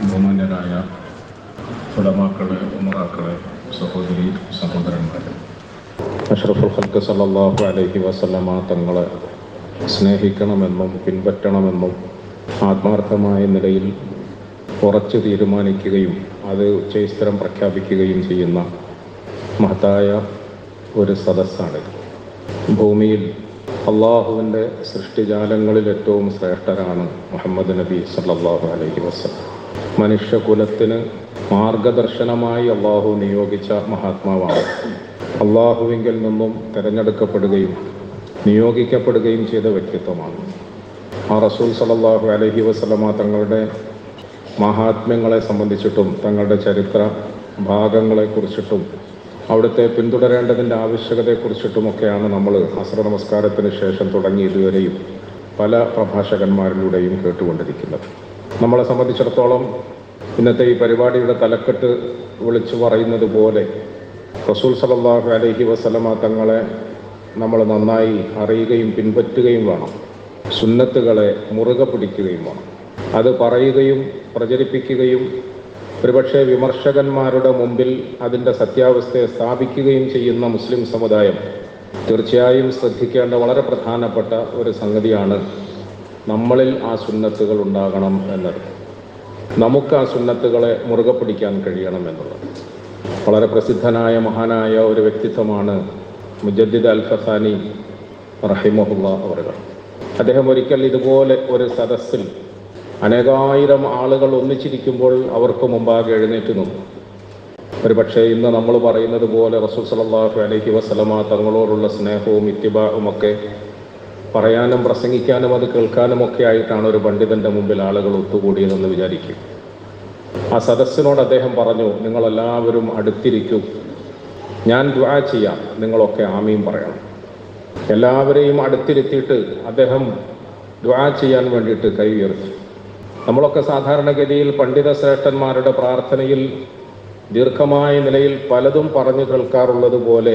ബഹുമാന്യരായ ഉടമാക്കളെ ഉമറാക്കളെ സഹോദരി സഹോദരന്മാരെ. അഷ്റഫുൽ ഹൽക്ക് സല്ലല്ലാഹു അലഹി വസല്ലമ തങ്ങളെ സ്നേഹിക്കണമെന്നും പിൻപറ്റണമെന്നും ആത്മാർത്ഥമായ നിലയിൽ ഉറച്ചു തീരുമാനിക്കുകയും അത് ഉച്ചൈസ്തരം പ്രഖ്യാപിക്കുകയും ചെയ്യുന്ന മഹത്തായ ഒരു സദസ്സാണ് ഭൂമിയിൽ അള്ളാഹുവിന്റെ സൃഷ്ടിജാലങ്ങളിൽ ഏറ്റവും ശ്രേഷ്ഠരാണ് മുഹമ്മദ് നബി സല്ലാഹു അലൈഹി വസ്ലം മനുഷ്യകുലത്തിന് മാർഗദർശനമായി അള്ളാഹു നിയോഗിച്ച മഹാത്മാവാണ്. അള്ളാഹുവിങ്കിൽ നിന്നും തിരഞ്ഞെടുക്കപ്പെടുകയും നിയോഗിക്കപ്പെടുകയും ചെയ്ത വ്യക്തിത്വമാണ്. ആ റസൂൽ സലല്ലാഹു അലഹി വസ്ലമ തങ്ങളുടെ മഹാത്മ്യങ്ങളെ സംബന്ധിച്ചിട്ടും തങ്ങളുടെ ചരിത്ര ഭാഗങ്ങളെക്കുറിച്ചിട്ടും അവിടുത്തെ പിന്തുടരേണ്ടതിന്റെ ആവശ്യകതയെക്കുറിച്ചിട്ടുമൊക്കെയാണ് നമ്മൾ അസ്ര നമസ്കാരത്തിന് ശേഷം തുടങ്ങി ഇതുവരെയും പല പ്രഭാഷകന്മാരിലൂടെയും കേട്ടുകൊണ്ടിരിക്കുന്നത്. നമ്മളെ സംബന്ധിച്ചിടത്തോളം ഇന്നത്തെ ഈ പരിപാടിയുടെ തലക്കെട്ട് വിളിച്ചു പറയുന്നത് പോലെ റസൂൽ സലല്ലാഹു അലഹി വസലമാ തങ്ങളെ നമ്മൾ നന്നായി അറിയുകയും പിൻപറ്റുകയും വേണം. സുന്നത്തുകളെ മുറുകെ പിടിക്കുകയും വേണം. അത് പറയുകയും പ്രചരിപ്പിക്കുകയും ഒരുപക്ഷെ വിമർശകന്മാരുടെ മുമ്പിൽ അതിന്റെ സത്യാവസ്ഥയെ സ്ഥാപിക്കുകയും ചെയ്യുന്ന മുസ്ലിം സമുദായം തീർച്ചയായും ശ്രദ്ധിക്കേണ്ട വളരെ പ്രധാനപ്പെട്ട ഒരു സംഗതിയാണ് നമ്മളിൽ ആ സുന്നത്തുകൾ ഉണ്ടാകണം എന്നത്. നമുക്ക് ആ സുന്നത്തുകളെ മുറുകെ പിടിക്കാൻ കഴിയണം എന്നുള്ളത്. വളരെ പ്രസിദ്ധനായ മഹാനായ ഒരു വ്യക്തിത്വമാണ് മുജദ്ദിദ് അൽ ഫസാനി റഹിമഹുല്ല അവർ അദ്ദേഹം ഒരിക്കൽ ഇതുപോലെ ഒരു സദസ്സിൽ അനേകായിരം ആളുകൾ ഒന്നിച്ചിരിക്കുമ്പോൾ അവർക്ക് മുമ്പാകെ എഴുന്നേറ്റ് നിന്നു. ഒരു പക്ഷേ ഇന്ന് നമ്മൾ പറയുന്നത് പോലെ റസൂൽ സലാഹു അലഹി വസ്ലമ തങ്ങളോടുള്ള സ്നേഹവും ഇത്തിബാഹും ഒക്കെ പറയാനും പ്രസംഗിക്കാനും അത് കേൾക്കാനും ഒക്കെ ആയിട്ടാണ് ഒരു പണ്ഡിതന്റെ മുമ്പിൽ ആളുകൾ ഒത്തുകൂടിയതെന്ന് വിചാരിക്കും. ആ സദസ്സിനോട് അദ്ദേഹം പറഞ്ഞു നിങ്ങളെല്ലാവരും അടുത്തിരിക്കും. ഞാൻ ദ്വാ ചെയ്യാം. നിങ്ങളൊക്കെ ആമയും പറയണം. എല്ലാവരെയും അടുത്തിരുത്തിയിട്ട് അദ്ദേഹം ദ്വാ ചെയ്യാൻ വേണ്ടിയിട്ട് കൈ ഉയർത്തി. നമ്മളൊക്കെ സാധാരണഗതിയിൽ പണ്ഡിത ശ്രേഷ്ഠന്മാരുടെ പ്രാർത്ഥനയിൽ ദീർഘമായ നിലയിൽ പലതും പറഞ്ഞു കേൾക്കാറുള്ളത് പോലെ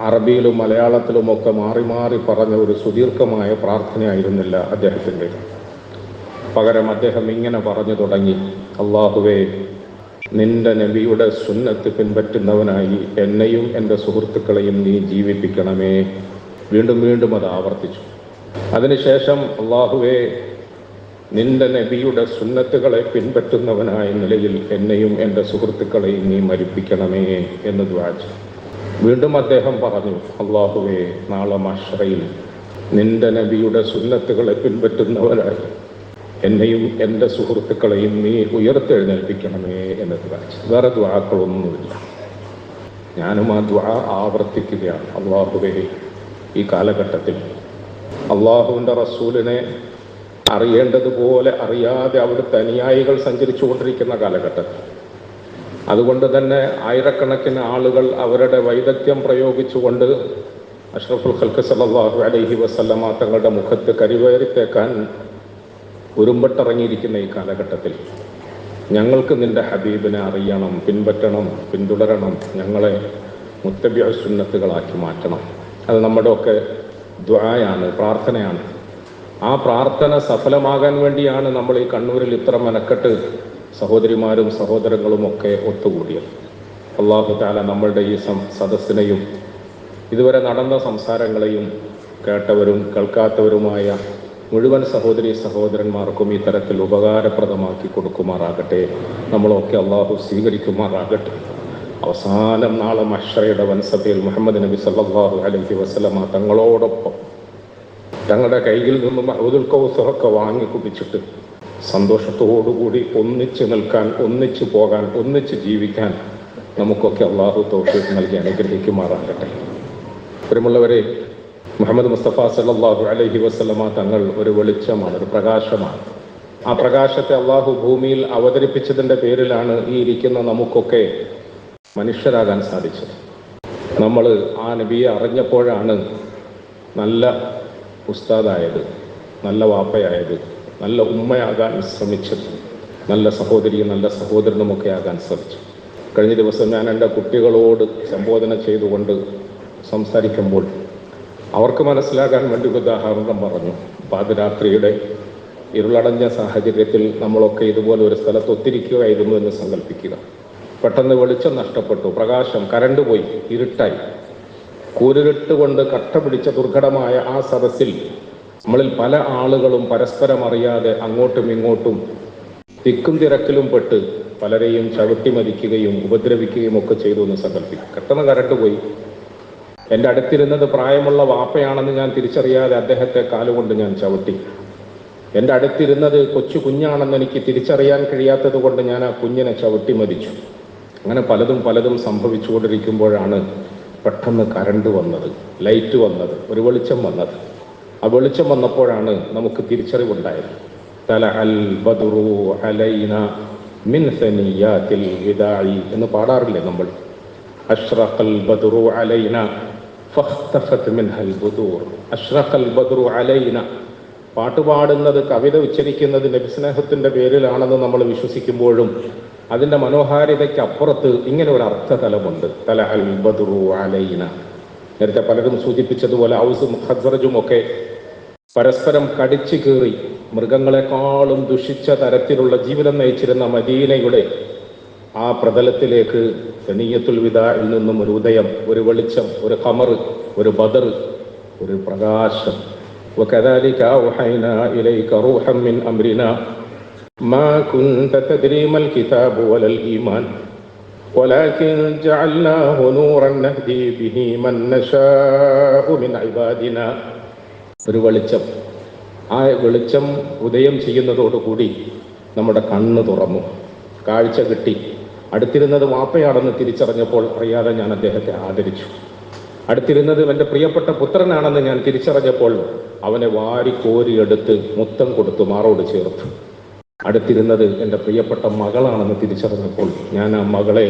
അറബിയിലും മലയാളത്തിലും ഒക്കെ മാറി മാറി പറഞ്ഞ ഒരു സുദീർഘമായ പ്രാർത്ഥനയായിരുന്നില്ല അദ്ദേഹത്തിന്റെ. പകരം അദ്ദേഹം ഇങ്ങനെ പറഞ്ഞു തുടങ്ങി അള്ളാഹുവേ നിന്റെ നബിയുടെ സുന്നത്ത് പിൻപറ്റുന്നവനായി എന്നെയും എന്റെ സുഹൃത്തുക്കളെയും നീ ജീവിപ്പിക്കണമേ. വീണ്ടും വീണ്ടും അത് ആവർത്തിച്ചു. അതിനുശേഷം അള്ളാഹുവേ നിന്റെ നബിയുടെ സുന്നത്തുകളെ പിൻപറ്റുന്നവനായ നിലയിൽ എന്നെയും എന്റെ സുഹൃത്തുക്കളെയും നീ മരിപ്പിക്കണമേ എന്ന് ദ്വാജ് വീണ്ടും അദ്ദേഹം പറഞ്ഞു അള്ളാഹുവേ നാളെ മഷറയിൽ നിന്റെ നബിയുടെ സുന്നത്തുകളെ പിൻപറ്റുന്നവരായി എന്നെയും എന്റെ സുഹൃത്തുക്കളെയും നീ ഉയർത്തെഴുന്നേൽപ്പിക്കണമേ എന്ന് ദ്വാജ് വേറെ ദ്വാക്കളൊന്നുമില്ല ഞാനും ആ ദ്വാ ആവർത്തിക്കുകയാണ്. അള്ളാഹുവേ ഈ കാലഘട്ടത്തിൽ അള്ളാഹുവിന്റെ റസൂലിനെ അറിയേണ്ടതുപോലെ അറിയാതെ അവിടുത്തെ അനുയായികൾ സഞ്ചരിച്ചുകൊണ്ടിരിക്കുന്ന കാലഘട്ടത്തിൽ അതുകൊണ്ട് തന്നെ ആയിരക്കണക്കിന് ആളുകൾ അവരുടെ വൈദഗ്ധ്യം പ്രയോഗിച്ചുകൊണ്ട് അഷ്റഫുൽ ഖൽക്ക് സലാഹു അലഹി വസല്ലമ തങ്ങളുടെ മുഖത്ത് കരിവേറിത്തേക്കാൻ ഉരുമ്പട്ടിറങ്ങിയിരിക്കുന്ന ഈ കാലഘട്ടത്തിൽ ഞങ്ങൾക്ക് നിന്റെ ഹബീബിനെ അറിയണം പിൻപറ്റണം പിന്തുടരണം ഞങ്ങളെ മുത്തബ്യ സുന്നത്തുകളാക്കി മാറ്റണം. അത് നമ്മുടെയൊക്കെ ദ്വായാണ് പ്രാർത്ഥനയാണ്. ആ പ്രാർത്ഥന സഫലമാകാൻ വേണ്ടിയാണ് നമ്മൾ ഈ കണ്ണൂരിൽ ഇത്ര മെനക്കെട്ട് സഹോദരിമാരും സഹോദരങ്ങളും ഒക്കെ ഒത്തുകൂടിയത്. അള്ളാഹു താല നമ്മളുടെ ഈ സദസ്സിനെയും ഇതുവരെ നടന്ന സംസാരങ്ങളെയും കേട്ടവരും കേൾക്കാത്തവരുമായ മുഴുവൻ സഹോദരി സഹോദരന്മാർക്കും ഈ തരത്തിൽ ഉപകാരപ്രദമാക്കി കൊടുക്കുമാറാകട്ടെ. നമ്മളൊക്കെ അള്ളാഹു സ്വീകരിക്കുമാറാകട്ടെ. അവസാനം നാളെ മഷറയുടെ വൻസഭയിൽ മുഹമ്മദ് നബി സല്ലാഹു അലഹി വസ്ലമ തങ്ങളോടൊപ്പം തങ്ങളുടെ കയ്യിൽ നിന്നും ഔദുൽ കൗസറൊക്കെ വാങ്ങി കുടിച്ചിട്ട് സന്തോഷത്തോടുകൂടി ഒന്നിച്ച് നിൽക്കാൻ ഒന്നിച്ച് പോകാൻ ഒന്നിച്ച് ജീവിക്കാൻ നമുക്കൊക്കെ അള്ളാഹു തോഫീക്ക് നൽകി അനുഗ്രഹിക്കുമാറാകട്ടെ. ഒരുമുള്ളവരെ മുഹമ്മദ് മുസ്തഫ സല്ലാഹു അലഹി വസ്ലമ തങ്ങൾ ഒരു വെളിച്ചമാണ് ഒരു പ്രകാശമാണ്. ആ പ്രകാശത്തെ അള്ളാഹു ഭൂമിയിൽ അവതരിപ്പിച്ചതിന്റെ പേരിലാണ് ഈ ഇരിക്കുന്ന നമുക്കൊക്കെ മനുഷ്യരാകാൻ സാധിച്ചത്. നമ്മൾ ആ നബിയെ അറിഞ്ഞപ്പോഴാണ് നല്ല ഉസ്താദായത് നല്ല വാപ്പയായത് നല്ല ഉമ്മയാകാൻ ശ്രമിച്ചത് നല്ല സഹോദരിയും നല്ല സഹോദരനുമൊക്കെ ആകാൻ ശ്രമിച്ചു. കഴിഞ്ഞ ദിവസം ഞാൻ എന്റെ കുട്ടികളോട് സംബോധന ചെയ്തുകൊണ്ട് സംസാരിക്കുമ്പോൾ അവർക്ക് മനസ്സിലാകാൻ വേണ്ടി ഒരു ഉദാഹരണം പറഞ്ഞു. പാതിരാത്രിയുടെ ഇരുളടഞ്ഞ സാഹചര്യത്തിൽ നമ്മളൊക്കെ ഇതുപോലെ ഒരു സ്ഥലത്ത് ഒത്തിരിക്കുകയായിരുന്നു എന്ന് സങ്കല്പിക്കുക. പെട്ടെന്ന് വെളിച്ചം നഷ്ടപ്പെട്ടു പ്രകാശം കരണ്ട് പോയി ഇരുട്ടായി. കൂരിരുട്ട് കൊണ്ട് കട്ട പിടിച്ച ദുർഘടമായ ആ സദസ്സിൽ നമ്മളിൽ പല ആളുകളും പരസ്പരം അറിയാതെ അങ്ങോട്ടും ഇങ്ങോട്ടും തിക്കും തിരക്കിലും പെട്ട് പലരെയും ചവിട്ടി മതിക്കുകയും ഉപദ്രവിക്കുകയും ഒക്കെ ചെയ്തു എന്ന് സങ്കല്പിക്കും. പെട്ടെന്ന് കരട്ട് പോയി. എന്റെ അടുത്തിരുന്നത് പ്രായമുള്ള വാപ്പയാണെന്ന് ഞാൻ തിരിച്ചറിയാതെ അദ്ദേഹത്തെ കാലുകൊണ്ട് ഞാൻ ചവിട്ടി. എന്റെ അടുത്തിരുന്നത് കൊച്ചു കുഞ്ഞാണെന്ന് എനിക്ക് തിരിച്ചറിയാൻ കഴിയാത്തത് കൊണ്ട് ഞാൻ ആ കുഞ്ഞിനെ ചവിട്ടി മരിച്ചു. അങ്ങനെ പലതും പലതും സംഭവിച്ചുകൊണ്ടിരിക്കുമ്പോഴാണ് പെട്ടെന്ന് കറണ്ട് വന്നത് ലൈറ്റ് വന്നത് ഒരു വെളിച്ചം വന്നത്. ആ വെളിച്ചം വന്നപ്പോഴാണ് നമുക്ക് തിരിച്ചറിവുണ്ടായത്. തല അൽ ബദുറു അലൈന മിൻ സനിയാത്തിൽ വിദായി എന്ന് പാടാറില്ലേ നമ്മൾ? അഷ്റഖൽ ബദുറു അലൈന ഫഖ്തഫത് മിൻഹൽ ബുദൂർ. അഷ്റഖൽ ബദുറു അലൈന പാട്ട് പാടുന്നത് കവിത ഉച്ചരിക്കുന്നത് നബിസ്നേഹത്തിന്റെ പേരിലാണെന്ന് നമ്മൾ വിശ്വസിക്കുമ്പോഴും അതിന്റെ മനോഹാരിതയ്ക്ക് അപ്പുറത്ത് ഇങ്ങനെ ഒരു അർത്ഥതലമുണ്ട്. തല അൽ ബദുറു അലൈന. നേരത്തെ പലരും സൂചിപ്പിച്ചതുപോലെ ഔസും ഖദ്റജും ഒക്കെ പരസ്പരം കടിച്ചു കീറി മൃഗങ്ങളെക്കാളും ദുഷിച്ച തരത്തിലുള്ള ജീവിതം നയിച്ചിരുന്ന മദീനയുടെ ആ പ്രതലത്തിലേക്ക് സനീയത്തുൽ വിദായിൽ നിന്നും ഒരു ഉദയം ഒരു വെളിച്ചം ഒരു കമർ ഒരു ബദർ ഒരു പ്രകാശം وكذلك أوحينا إليك روحا من أمرنا ما كنت تدري ما الكتاب ولا الإيمان ولكن جعلناه نورا نهدي به من نشاء من عبادنا ഒരു വെളിച്ചം ആ വെളിച്ചം ഉദയം ചെയ്യുന്നതോടുകൂടി നമ്മുടെ കണ്ണ് തുറന്നു കാഴ്ച കിട്ടി അടുത്തിരുന്നത് വാപ്പയാണെന്ന് തിരിച്ചറിഞ്ഞപ്പോൾ അറിയാതെ ഞാൻ അദ്ദേഹത്തെ ആദരിച്ചു അടുത്തിരുന്നത് എന്റെ പ്രിയപ്പെട്ട പുത്രനാണെന്ന് ഞാൻ തിരിച്ചറിഞ്ഞപ്പോൾ അവനെ വാരി കോരിയെടുത്ത് മുത്തം കൊടുത്തു മാറോട് ചേർത്തു. അടുത്തിരുന്നത് എന്റെ പ്രിയപ്പെട്ട മകളാണെന്ന് തിരിച്ചറിഞ്ഞപ്പോൾ ഞാൻ ആ മകളെ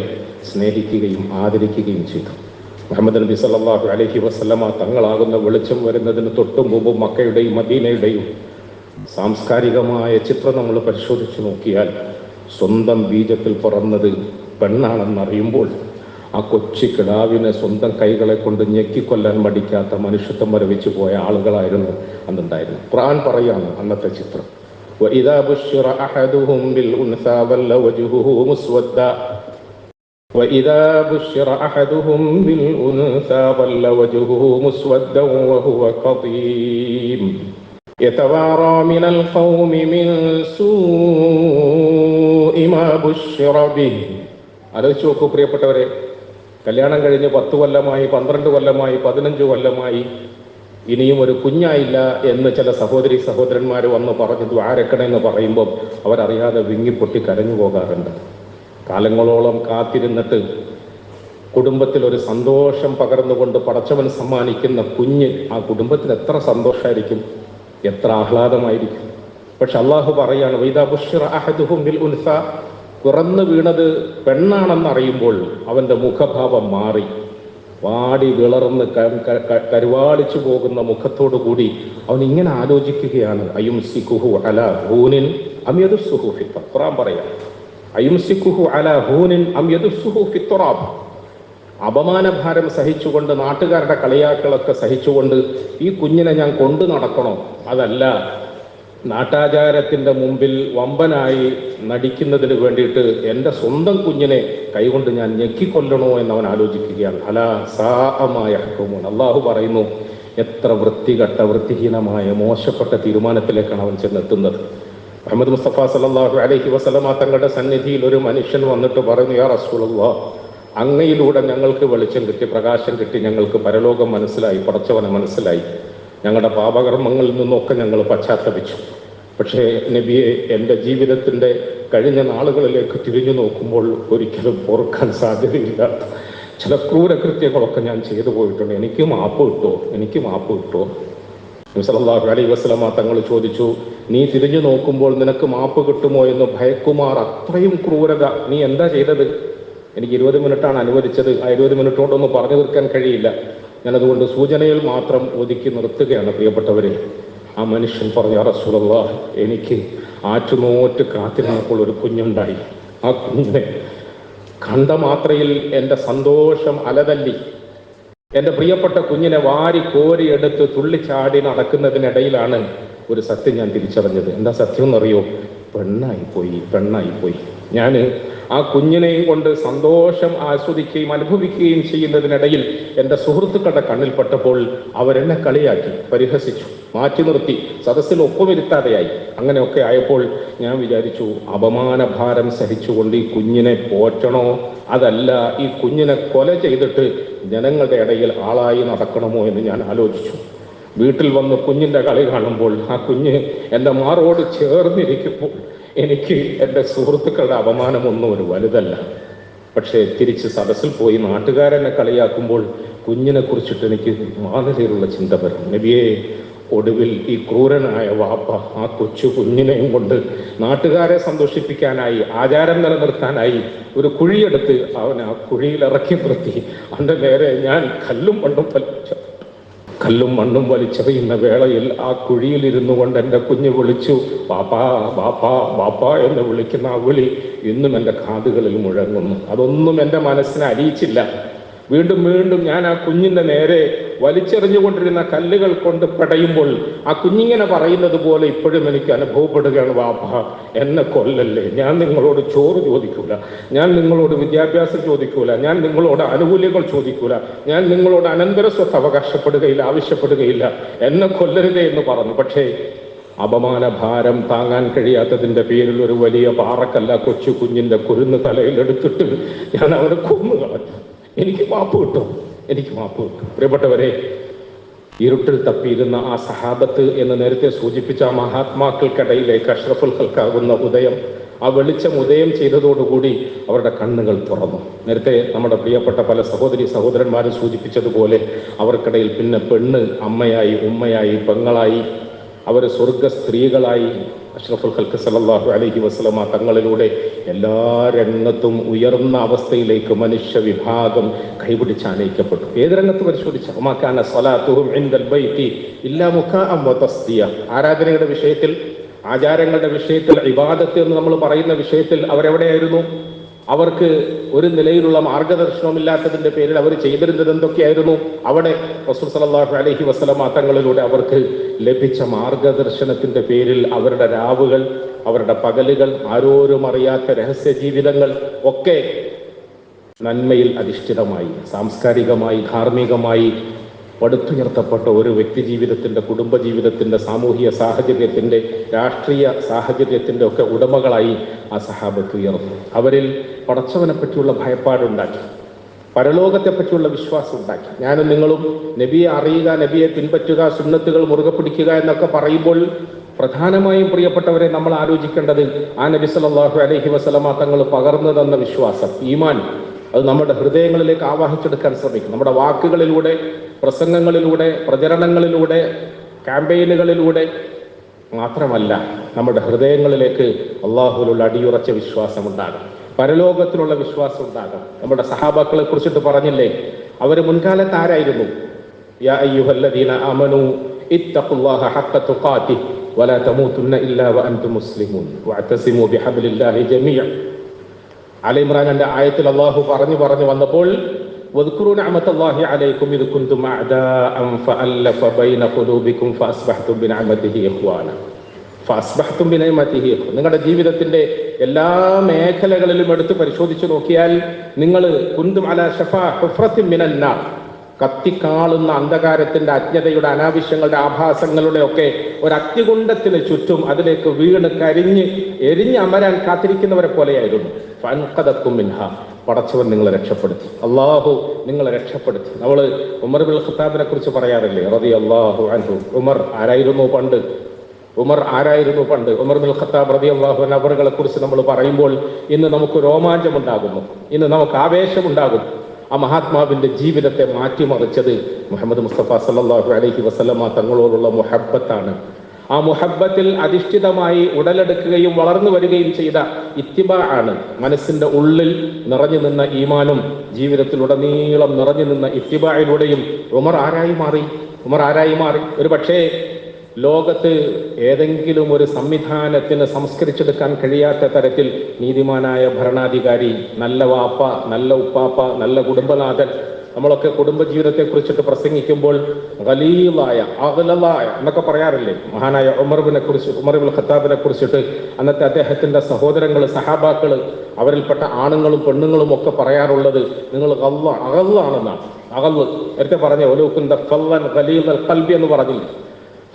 സ്നേഹിക്കുകയും ആദരിക്കുകയും ചെയ്തു. മുഹമ്മദ് നബി സല്ലാഹു അലഹി വസല്ലമ തങ്ങളാകുന്ന വെളിച്ചം വരുന്നതിന് തൊട്ടും മുമ്പും മക്കയുടെയും മദീനയുടെയും സാംസ്കാരികമായ ചിത്രം നമ്മൾ പരിശോധിച്ചു നോക്കിയാൽ സ്വന്തം ബീജത്തിൽ പിറന്നത് പെണ്ണാണെന്നറിയുമ്പോൾ ആ കൊച്ചു കിടാവിനെ സ്വന്തം കൈകളെ കൊണ്ട് ഞെക്കിക്കൊല്ലാൻ മടിക്കാത്ത മനുഷ്യത്വം വരവിച്ചു പോയ ആളുകളായിരുന്നു അന്നുണ്ടായിരുന്നു ഖുർആൻ പറയാണ് അന്നത്തെ ചിത്രം وإذا بشر أحدهم بالأنثى ظل وجهه مسودا وإذا بشر أحدهم بالأنثى ظل وجهه مسودا وهو كظيم يتوارى من القوم من سوء ما بشر به ആലോചിച്ച് നോക്കൂ പ്രിയപ്പെട്ടവരെ കല്യാണം കഴിഞ്ഞ് പത്ത് കൊല്ലമായി പന്ത്രണ്ട് കൊല്ലമായി പതിനഞ്ച് കൊല്ലമായി ഇനിയും ഒരു കുഞ്ഞായില്ല എന്ന് ചില സഹോദരി സഹോദരന്മാർ വന്ന് പറഞ്ഞു ദ്വാരക്കണമെന്ന് പറയുമ്പോൾ അവരറിയാതെ വിങ്ങിപ്പൊട്ടി കരഞ്ഞു പോകാറുണ്ട്. കാലങ്ങളോളം കാത്തിരുന്നിട്ട് കുടുംബത്തിൽ ഒരു സന്തോഷം പകർന്നുകൊണ്ട് പടച്ചവൻ സമ്മാനിക്കുന്ന കുഞ്ഞ് ആ കുടുംബത്തിന് എത്ര സന്തോഷമായിരിക്കും എത്ര ആഹ്ലാദമായിരിക്കും. പക്ഷെ അള്ളാഹു പറയാണ് വൈദാബുഷിർ അഹദുഹും ബിൽ ഉൻസ പിറന്നു വീണത് പെണ്ണാണെന്നറിയുമ്പോൾ അവന്റെ മുഖഭാവം മാറി. വാടി വിളർന്ന് കരുവാളിച്ചു പോകുന്ന മുഖത്തോടു കൂടി അവൻ ഇങ്ങനെ ആലോചിക്കുകയാണ്. അയുംസിക്കുഹു അല ഹൂനിൻ അമ്യദുസുഹു സുഹു ഫിത്തറാം പറയാം. അയുംസിക്കുഹു അല ഹൂനിൻ അമ്യദുസുഹു ഫിത്തറാം അപമാനഭാരം സഹിച്ചുകൊണ്ട് നാട്ടുകാരുടെ കളിയാക്കളൊക്കെ സഹിച്ചുകൊണ്ട് ഈ കുഞ്ഞിനെ ഞാൻ കൊണ്ടു നടക്കണോ? അതല്ല. നാട്ടാചാരത്തിന്റെ മുമ്പിൽ വമ്പനായി നടിക്കുന്നതിന് വേണ്ടിയിട്ട് എന്റെ സ്വന്തം കുഞ്ഞിനെ കൈകൊണ്ട് ഞാൻ ഞെക്കിക്കൊല്ലണോ എന്ന് അവൻ ആലോചിക്കുകയാണ്. അല സാഹമായ ഹക്കുമോൻ അള്ളാഹു പറയുന്നു എത്ര വൃത്തികെട്ട വൃത്തിഹീനമായ മോശപ്പെട്ട തീരുമാനത്തിലേക്കാണ് അവൻ ചെന്നെത്തുന്നത്. അഹമ്മദ് മുസ്തഫ സലാഹു അലഹി വസല്ലമ തങ്ങളുടെ സന്നിധിയിൽ ഒരു മനുഷ്യൻ വന്നിട്ട് പറഞ്ഞു യാ റസൂലുള്ള അങ്ങയിലൂടെ ഞങ്ങൾക്ക് വെളിച്ചം കിട്ടി പ്രകാശം കിട്ടി ഞങ്ങൾക്ക് പരലോകം മനസ്സിലായി പടച്ചവനെ മനസ്സിലായി. ഞങ്ങളുടെ പാപകർമ്മങ്ങളിൽ നിന്നൊക്കെ ഞങ്ങൾ പശ്ചാത്തപിച്ചു. പക്ഷേ നബിയെ എന്റെ ജീവിതത്തിന്റെ കഴിഞ്ഞ നാളുകളിലേക്ക് തിരിഞ്ഞു നോക്കുമ്പോൾ ഒരിക്കലും ഓർക്കാൻ സാധ്യതയില്ലാത്ത ചില ക്രൂരകൃത്യങ്ങളൊക്കെ ഞാൻ ചെയ്തു പോയിട്ടുണ്ട്. എനിക്ക് മാപ്പ് കിട്ടോ? എനിക്ക് മാപ്പ് കിട്ടോ? സല്ലല്ലാഹു അലൈ വസ്ലമ തങ്ങൾ ചോദിച്ചു നീ തിരിഞ്ഞു നോക്കുമ്പോൾ നിനക്ക് മാപ്പ് കിട്ടുമോ എന്ന് ഭയക്കുമാർ അത്രയും ക്രൂരത. നീ എന്താ ചെയ്തത്? എനിക്ക് ഇരുപത് മിനിറ്റാണ് അനുവദിച്ചത്. ആ ഇരുപത് മിനിറ്റ് കൊണ്ടൊന്നും പറഞ്ഞു തീർക്കാൻ കഴിയില്ല. ഞാനതുകൊണ്ട് സൂചനയിൽ മാത്രം ഒതുക്കി നിർത്തുകയാണ് പ്രിയപ്പെട്ടവരെ. ആ മനുഷ്യൻ പറഞ്ഞു റസൂലല്ലാ എനിക്ക് ആറ്റുനോറ്റ് കാത്തിരുന്നപ്പോൾ ഒരു കുഞ്ഞുണ്ടായി. ആ കുഞ്ഞിനെ കണ്ട മാത്രയിൽ എന്റെ സന്തോഷം അലതല്ലി. എന്റെ പ്രിയപ്പെട്ട കുഞ്ഞിനെ വാരി കോരി എടുത്ത് തുള്ളിച്ചാടി നടക്കുന്നതിനിടയിലാണ് ഒരു സത്യം ഞാൻ തിരിച്ചറിഞ്ഞത്. എന്താ സത്യം എന്നറിയോ? പെണ്ണായി പോയി പെണ്ണായി പോയി ഞാൻ ആ കുഞ്ഞിനെയും കൊണ്ട് സന്തോഷം ആസ്വദിക്കുകയും അനുഭവിക്കുകയും ചെയ്യുന്നതിനിടയിൽ എന്റെ സുഹൃത്തുക്കളുടെ കണ്ണിൽപ്പെട്ടപ്പോൾ അവരെന്നെ കളിയാക്കി പരിഹസിച്ചു മാറ്റി നിർത്തി സദസ്സിൽ ഒപ്പുവരുത്താതെയായി. അങ്ങനെയൊക്കെ ആയപ്പോൾ ഞാൻ വിചാരിച്ചു അപമാനഭാരം സഹിച്ചുകൊണ്ട് ഈ കുഞ്ഞിനെ പോറ്റണോ? അതല്ല ഈ കുഞ്ഞിനെ കൊല ചെയ്തിട്ട് ജനങ്ങളുടെ ഇടയിൽ ആളായി നടക്കണമോ എന്ന് ഞാൻ ആലോചിച്ചു. വീട്ടിൽ വന്ന് കുഞ്ഞിന്റെ കളി കാണുമ്പോൾ ആ കുഞ്ഞ് എന്റെ മാറോട് ചേർന്നിരിക്കുമ്പോൾ എനിക്ക് എന്റെ സുഹൃത്തുക്കളുടെ അപമാനമൊന്നും ഒരു വലുതല്ല. പക്ഷേ തിരിച്ച് സദസ്സിൽ പോയി നാട്ടുകാരെന്നെ കളിയാക്കുമ്പോൾ കുഞ്ഞിനെ കുറിച്ചിട്ട് എനിക്ക് മാനസികമുള്ള ചിന്ത വരും നബിയെ ഒടുവിൽ ഈ ക്രൂരനായ വാപ്പ ആ കൊച്ചു കുഞ്ഞിനെയും കൊണ്ട് നാട്ടുകാരെ സന്തോഷിപ്പിക്കാനായി ആചാരം നിലനിർത്താനായി ഒരു കുഴിയെടുത്ത് അവൻ ആ കുഴിയിൽ ഇറക്കി നിർത്തി. അവന്റെ നേരെ ഞാൻ കല്ലും പണ്ടും വലിച്ച കല്ലും മണ്ണും വലിച്ചെറിയുന്ന വേളയിൽ ആ കുഴിയിൽ ഇരുന്നു കൊണ്ട് എന്റെ കുഞ്ഞ് വിളിച്ചു ബാപ്പാ ബാപ്പാ ബാപ്പാ എന്ന് വിളിക്കുന്ന ആ വിളി ഇന്നും എന്റെ കാതുകളിൽ മുഴങ്ങുന്നു. അതൊന്നും എന്റെ മനസ്സിനെ അറിയിച്ചില്ല വീണ്ടും വീണ്ടും ഞാൻ ആ കുഞ്ഞിന്റെ നേരെ വലിച്ചെറിഞ്ഞുകൊണ്ടിരുന്ന കല്ലുകൾ കൊണ്ട് പടയുമ്പോൾ ആ കുഞ്ഞിങ്ങനെ പറയുന്നത് പോലെ ഇപ്പോഴും എനിക്ക് അനുഭവപ്പെടുകയാണ് വാപ്പ എന്നെ കൊല്ലല്ലേ? ഞാൻ നിങ്ങളോട് ചോറ് ചോദിക്കൂല. ഞാൻ നിങ്ങളോട് വിദ്യാഭ്യാസം ചോദിക്കൂല. ഞാൻ നിങ്ങളോട് ആനുകൂല്യങ്ങൾ ചോദിക്കൂല. ഞാൻ നിങ്ങളോട് അനന്തര സ്വത്ത് അവകാശപ്പെടുകയില്ല ആവശ്യപ്പെടുകയില്ല. എന്നെ കൊല്ലരുതേ എന്ന് പറഞ്ഞു. പക്ഷേ അപമാന ഭാരം താങ്ങാൻ കഴിയാത്തതിന്റെ പേരിൽ ഒരു വലിയ പാറക്കല്ല കൊച്ചു കുഞ്ഞിന്റെ കുരുന്ന് തലയിലെടുത്തിട്ട് ഞാൻ അവനെ കൊന്നു കളഞ്ഞു. എനിക്ക് മാപ്പ് കിട്ടും. എനിക്ക് മാപ്പ് പ്രിയപ്പെട്ടവരെ ഇരുട്ടിൽ തപ്പിയിരുന്ന ആ സഹാബത്ത് എന്ന് നേരത്തെ സൂചിപ്പിച്ച ആ മഹാത്മാക്കൾക്കിടയിലേക്ക് അഷ്റഫുൽ ഹൽക്കാകുന്ന ഉദയം ആ വെളിച്ചം ഉദയം ചെയ്തതോടുകൂടി അവരുടെ കണ്ണുകൾ തുറന്നു. നേരത്തെ നമ്മുടെ പ്രിയപ്പെട്ട പല സഹോദരി സഹോദരന്മാരും സൂചിപ്പിച്ചതുപോലെ അവർക്കിടയിൽ പിന്നെ പെണ്ണ് അമ്മയായി ഉമ്മയായി പെങ്ങളായി അവർ സ്വർഗ സ്ത്രീകളായി. അഷ്റഫുൽ ഖൽക്ക് സല്ലല്ലാഹു അലൈഹി വസ്ലമ തങ്ങളിലൂടെ എല്ലാ രംഗത്തും ഉയർന്ന അവസ്ഥയിലേക്ക് മനുഷ്യ വിഭാഗം കൈപിടിച്ച് ആനയിക്കപ്പെട്ടു. ഏത് രംഗത്ത് പരിശോധിച്ച? സലാത്തുഹും ആരാധനയുടെ വിഷയത്തിൽ ആചാരങ്ങളുടെ വിഷയത്തിൽ ഇബാദത്ത് എന്ന് നമ്മൾ പറയുന്ന വിഷയത്തിൽ അവരെവിടെയായിരുന്നു? അവർക്ക് ഒരു നിലയിലുള്ള മാർഗദർശനമില്ലാത്തതിന്റെ പേരിൽ അവർ ചെയ്തിരുന്നത് എന്തൊക്കെയായിരുന്നു? അവിടെ റസൂൽ സല്ലല്ലാഹു അലൈഹി വസല്ലമ തങ്ങളിലൂടെ അവർക്ക് ലഭിച്ച മാർഗദർശനത്തിന്റെ പേരിൽ അവരുടെ രാവുകൾ അവരുടെ പകലുകൾ ആരോരും അറിയാത്ത രഹസ്യ ജീവിതങ്ങൾ ഒക്കെ നന്മയിൽ അധിഷ്ഠിതമായി സാംസ്കാരികമായി ധാർമ്മികമായി പടുത്തുയർത്തപ്പെട്ട ഒരു വ്യക്തി ജീവിതത്തിന്റെ കുടുംബ ജീവിതത്തിന്റെ സാമൂഹിക സാഹചര്യത്തിന്റെ രാഷ്ട്രീയ സാഹചര്യത്തിന്റെ ഒക്കെ ഉടമകളായി ആ സഹാബത്ത് ഉയർന്നു. അവരിൽ പടച്ചവനെ പറ്റിയുള്ള ഭയപ്പാടുണ്ടാക്കി പരലോകത്തെ പറ്റിയുള്ള വിശ്വാസം ഉണ്ടാക്കി. ഞാനും നിങ്ങളും നബിയെ അറിയുക നബിയെ പിൻപറ്റുക സുന്നത്തുകൾ മുറുകെ പിടിക്കുക എന്നൊക്കെ പറയുമ്പോൾ പ്രധാനമായും പ്രിയപ്പെട്ടവരെ നമ്മൾ ആലോചിക്കേണ്ടത് ആ നബി സല്ലല്ലാഹു അലൈഹി വസല്ലമ തങ്ങൾ പകർന്നു തന്ന വിശ്വാസം ഈമാൻ. അത് നമ്മുടെ ഹൃദയങ്ങളിലേക്ക് ആവാഹിച്ചെടുക്കാൻ ശ്രമിക്കും. നമ്മുടെ വാക്കുകളിലൂടെ പ്രസംഗങ്ങളിലൂടെ പ്രചരണങ്ങളിലൂടെ ക്യാമ്പയിനുകളിലൂടെ മാത്രമല്ല നമ്മുടെ ഹൃദയങ്ങളിലേക്ക് അള്ളാഹുലുള്ള അടിയുറച്ച വിശ്വാസം ഉണ്ടാകും പരലോകത്തിലുള്ള വിശ്വാസം ഉണ്ടാകും നമ്മുടെ സഹാബാക്കളെ കുറിച്ചിട്ട് പറഞ്ഞില്ലേ അവർ മുൻകാലത്ത് ആരായിരുന്നു യാ അയ്യുഹല്ലദീന ആമനു ഇത്തഖുല്ലാഹ ഹഖ തുഖാതി വലാ തമൂതുന്ന ഇല്ലാ വഅൻതും മുസ്ലിമൂൻ വഅതസിമു ബിഹബ്ലില്ലാഹി ജമീഅ അല ഇമ്രാന്റെ ആയത്തിൽ അള്ളാഹു പറഞ്ഞു പറഞ്ഞു വന്നപ്പോൾ واذكروا نعمة الله عليكم إذ كنتم أعداء فألف بين قلوبكم فأصبحتم بنعمته إخوانا ഫാസ്ബഹത്തും ബിനൈമതിഹി നിങ്ങളുടെ ജീവിതത്തിന്റെ എല്ലാ മേഖലകളിലും എടുത്ത് പരിശോധിച്ചു നോക്കിയാൽ നിങ്ങൾ കത്തിക്കാളുന്ന അന്ധകാരത്തിന്റെ അജ്ഞതയുടെ അനാവശ്യങ്ങളുടെ ആഭാസങ്ങളുടെ ഒക്കെ ഒരു അഗ്നികുണ്ഡത്തിന് ചുറ്റും അതിലേക്ക് വീണ് കരിഞ്ഞ് എരിഞ്ഞ് അമരാൻ കാത്തിരിക്കുന്നവരെ പോലെയായിരുന്നു. പടച്ചവൻ നിങ്ങളെ രക്ഷപ്പെടുത്തി. അള്ളാഹു നിങ്ങളെ രക്ഷപ്പെടുത്തി. നമ്മൾ ഉമർ ബിൽ ഖത്താബിനെ കുറിച്ച് പറയാറില്ലേ? റതി അള്ളാഹു അൻഹു. ഉമർ ആരായിരുന്നു പണ്ട്? ഉമർ ആരായിരുന്നു പണ്ട്? ഉമർ ബിൽ ഖത്താബ് റതി അള്ളാഹു അവറുകളെ കുറിച്ച് നമ്മൾ പറയുമ്പോൾ ഇന്ന് നമുക്ക് രോമാഞ്ചമുണ്ടാകുന്നു. ഇന്ന് നമുക്ക് ആവേശമുണ്ടാകും ആ മഹാത്മാവിന്റെ ജീവിതത്തെ മാറ്റിമറിച്ചത് മുഹമ്മദ് മുസ്തഫ സല്ലല്ലാഹു അലഹി വസല്ലമ തങ്ങളോടുള്ള മുഹബത്താണ് ആ മുഹബത്തിൽ അധിഷ്ഠിതമായി ഉടലെടുക്കുകയും വളർന്നു വരികയും ചെയ്ത ഇത്തിബ ആണ്. മനസ്സിന്റെ ഉള്ളിൽ നിറഞ്ഞു നിന്ന ഈമാനും ജീവിതത്തിലുടനീളം നിറഞ്ഞു നിന്ന ഇത്തിബായിലൂടെയും ഉമർ ആരായി മാറി? ഉമർ ആരായി മാറി? ഒരു പക്ഷേ ലോകത്ത് ഏതെങ്കിലും ഒരു സംവിധാനത്തിന് സംസ്കരിച്ചെടുക്കാൻ കഴിയാത്ത തരത്തിൽ നീതിമാനായ ഭരണാധികാരി നല്ല വാപ്പ നല്ല ഉപ്പാപ്പ നല്ല കുടുംബനാഥൻ നമ്മളൊക്കെ കുടുംബജീവിതത്തെ കുറിച്ചിട്ട് പ്രസംഗിക്കുമ്പോൾ ഖലീലായ അകലലായ എന്നൊക്കെ പറയാറില്ലേ? മഹാനായ ഉമർബിനെ കുറിച്ച് ഉമർബുൽ ഖത്താബിനെ കുറിച്ചിട്ട് അന്നത്തെ അദ്ദേഹത്തിന്റെ സഹോദരങ്ങൾ സഹാബാക്കൾ അവരിൽപ്പെട്ട ആണുങ്ങളും പെണ്ണുങ്ങളും ഒക്കെ പറയാറുള്ളത് നിങ്ങൾ അകല്ലാണെന്നാണ് അകൽ നേരത്തെ പറഞ്ഞ ഖലീൽ കൽബി എന്ന് പറഞ്ഞില്ലേ?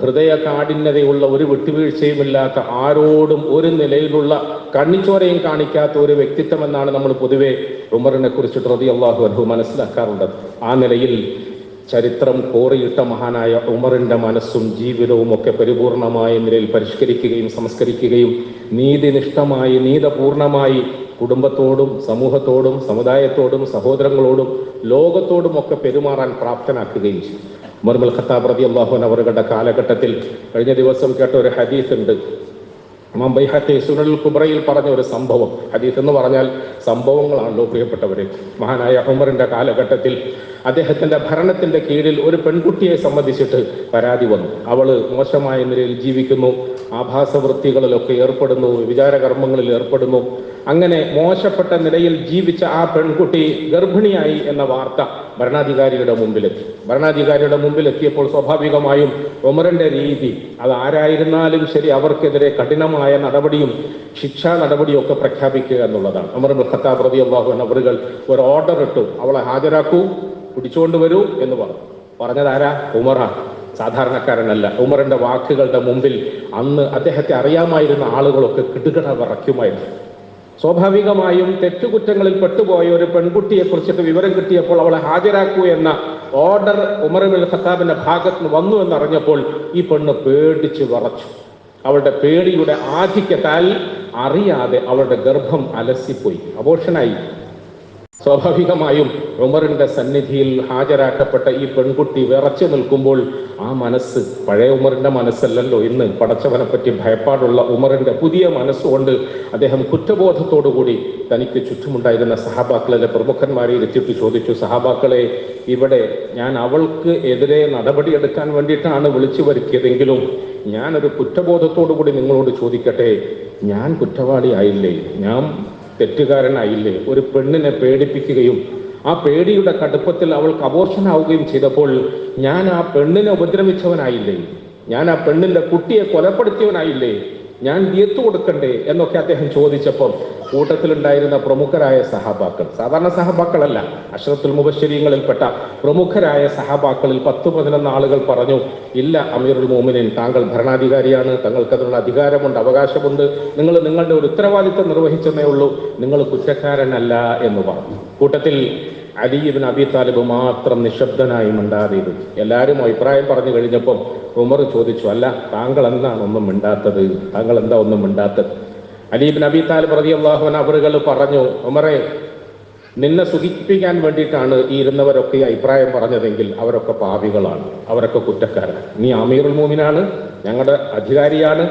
ഹൃദയ കാഠിന്യതയുള്ള ഒരു വിട്ടുവീഴ്ചയുമില്ലാത്ത ആരോടും ഒരു നിലയിലുള്ള കണ്ണിച്ചോരയും കാണിക്കാത്ത ഒരു വ്യക്തിത്വം എന്നാണ് നമ്മൾ പൊതുവെ ഉമറിനെ കുറിച്ചിട്ട് റതി അള്ളാഹു അൻഹു മനസ്സിലാക്കാറുള്ളത്. ആ നിലയിൽ ചരിത്രം കോറിയിട്ട മഹാനായ ഉമറിന്റെ മനസ്സും ജീവിതവും ഒക്കെ പരിപൂർണമായ നിലയിൽ പരിഷ്കരിക്കുകയും സംസ്കരിക്കുകയും നീതിനിഷ്ഠമായി നീതപൂർണമായി കുടുംബത്തോടും സമൂഹത്തോടും സമുദായത്തോടും സഹോദരങ്ങളോടും ലോകത്തോടും ഒക്കെ പെരുമാറാൻ പ്രാപ്തനാക്കുകയും ചെയ്തു. ഉമർമുൽ ഖത്താബ് റതി അള്ളാഹുൻ അവരുടെ കാലഘട്ടത്തിൽ കഴിഞ്ഞ ദിവസം കേട്ട ഒരു ഹദീസ് ഉണ്ട് മുംബൈ ബൈഹത്തി സുനൽ കുബ്രയിൽ പറഞ്ഞ ഒരു സംഭവം. ഹദീസ് എന്ന് പറഞ്ഞാൽ സംഭവങ്ങളാണല്ലോ പ്രിയപ്പെട്ടവരെ. മഹാനായ ഉമറിന്റെ കാലഘട്ടത്തിൽ അദ്ദേഹത്തിന്റെ ഭരണത്തിന്റെ കീഴിൽ ഒരു പെൺകുട്ടിയെ സംബന്ധിച്ചിട്ട് പരാതി വന്നു. അവൾ മോശമായ നിലയിൽ ജീവിക്കുന്നു ആഭാസവൃത്തികളിലൊക്കെ ഏർപ്പെടുന്നു വിചാരകർമ്മങ്ങളിൽ ഏർപ്പെടുന്നു. അങ്ങനെ മോശപ്പെട്ട നിലയിൽ ജീവിച്ച ആ പെൺകുട്ടി ഗർഭിണിയായി എന്ന വാർത്ത ഭരണാധികാരിയുടെ മുമ്പിലെത്തി. ഭരണാധികാരിയുടെ മുമ്പിലെത്തിയപ്പോൾ സ്വാഭാവികമായും ഒമറിന്റെ രീതി അത് ആരായിരുന്നാലും ശരി അവർക്കെതിരെ കഠിനമായ നടപടിയും ശിക്ഷാ നടപടിയും ഒക്കെ പ്രഖ്യാപിക്കുക എന്നുള്ളതാണ്. ഒമർ ഖത്താബ് റതി അള്ളാഹു അവറുകൾ ഒരു ഓർഡർ ഇട്ടു. അവളെ ഹാജരാക്കൂ. പിടിച്ചുകൊണ്ട് വരൂ എന്ന് പറഞ്ഞു. പറഞ്ഞതാരാ ഉമറാണ് സാധാരണക്കാരനല്ല. ഉമറിന്റെ വാക്കുകളുടെ മുമ്പിൽ അന്ന് അദ്ദേഹത്തെ അറിയാമായിരുന്ന ആളുകളൊക്കെ കിടുകിട വിറയ്ക്കുമായിരുന്നു സ്വാഭാവികമായും തെറ്റുകുറ്റങ്ങളിൽ പെട്ടുപോയ ഒരു പെൺകുട്ടിയെ കുറിച്ചിട്ട് വിവരം കിട്ടിയപ്പോൾ അവളെ ഹാജരാക്കൂ എന്ന ഓർഡർ ഉമറുൽ ഖത്താബിന്റെ ഭാഗത്ത് നിന്ന് വന്നു എന്നറിഞ്ഞപ്പോൾ ഈ പെണ്ണ് പേടിച്ച് വിറച്ചു. അവളുടെ പേടിയുടെ ആധിക്യത്താൽ അറിയാതെ അവളുടെ ഗർഭം അലസിപ്പോയി. അബോഷനായി സ്വാഭാവികമായും ഉമറിന്റെ സന്നിധിയിൽ ഹാജരാക്കപ്പെട്ട ഈ പെൺകുട്ടി വിറച്ചു നിൽക്കുമ്പോൾ ആ മനസ്സ് പഴയ ഉമറിന്റെ മനസ്സല്ലല്ലോ ഇന്ന് പടച്ചവനെ പറ്റി ഭയപ്പാടുള്ള ഉമറിന്റെ പുതിയ മനസ്സുകൊണ്ട് അദ്ദേഹം കുറ്റബോധത്തോടുകൂടി തനിക്ക് ചുറ്റുമുണ്ടായിരുന്ന സഹാബാക്കളിലെ പ്രമുഖന്മാരെ ഇരുത്തിയിട്ട് ചോദിച്ചു സഹാബാക്കളെ ഇവിടെ ഞാൻ അവൾക്ക് എതിരെ നടപടിയെടുക്കാൻ വേണ്ടിയിട്ടാണ് വിളിച്ചു വരുത്തിയതെങ്കിലും ഞാനൊരു കുറ്റബോധത്തോടു കൂടി നിങ്ങളോട് ചോദിക്കട്ടെ ഞാൻ കുറ്റവാളിയായില്ലേ ഞാൻ തെറ്റുകാരനായില്ലേ? ഒരു പെണ്ണിനെ പേടിപ്പിക്കുകയും ആ പേടിയുടെ കടുപ്പത്തിൽ അവൾക്ക് അബോർഷനാവുകയും ചെയ്തപ്പോൾ ഞാൻ ആ പെണ്ണിനെ ഉപദ്രവിച്ചവനായില്ലേ? ഞാൻ ആ പെണ്ണിന്റെ കുട്ടിയെ കൊലപ്പെടുത്തിയവനായില്ലേ? ഞാൻ ദിയത്ത് കൊടുക്കണ്ടേ എന്നൊക്കെ അദ്ദേഹം ചോദിച്ചപ്പോൾ കൂട്ടത്തിലുണ്ടായിരുന്ന പ്രമുഖരായ സഹാബാക്കൾ സാധാരണ സഹാബാക്കളല്ല അഷ്റത്തുൽ മുബശ്ശരീങ്ങളിൽപ്പെട്ട പ്രമുഖരായ സഹാബാക്കളിൽ പത്ത് പതിനൊന്ന് ആളുകൾ പറഞ്ഞു ഇല്ല അമീറുൽ മോമിനിൻ താങ്കൾ ഭരണാധികാരിയാണ് തങ്ങൾക്ക് അതിനുള്ള അധികാരമുണ്ട് അവകാശമുണ്ട് നിങ്ങൾ നിങ്ങളുടെ ഒരു ഉത്തരവാദിത്വം നിർവഹിച്ചെന്നേ ഉള്ളൂ നിങ്ങൾ കുറ്റക്കാരനല്ല എന്ന് പറഞ്ഞു. കൂട്ടത്തിൽ അലിബിൻ അബി താലിബ് മാത്രം നിശബ്ദനായി മിണ്ടാതിരുന്നു. എല്ലാവരും അഭിപ്രായം പറഞ്ഞു കഴിഞ്ഞപ്പം ഉമർ ചോദിച്ചു അല്ല താങ്കൾ എന്താണ് ഒന്നും മിണ്ടാത്തത്? താങ്കൾ എന്താ ഒന്നും മിണ്ടാത്തത്? അലീബിൻ അബി താലിബ് റതി അള്ളാഹുൻ അവറുകൾ പറഞ്ഞു ഉമറെ നിന്നെ സുഖിപ്പിക്കാൻ വേണ്ടിയിട്ടാണ് ഈ ഇരുന്നവരൊക്കെ ഈ അഭിപ്രായം പറഞ്ഞതെങ്കിൽ അവരൊക്കെ പാവികളാണ് അവരൊക്കെ കുറ്റക്കാരാണ്. നീ അമീറുൽ മൂമിനാണ് ഞങ്ങളുടെ അധികാരിയാണ്.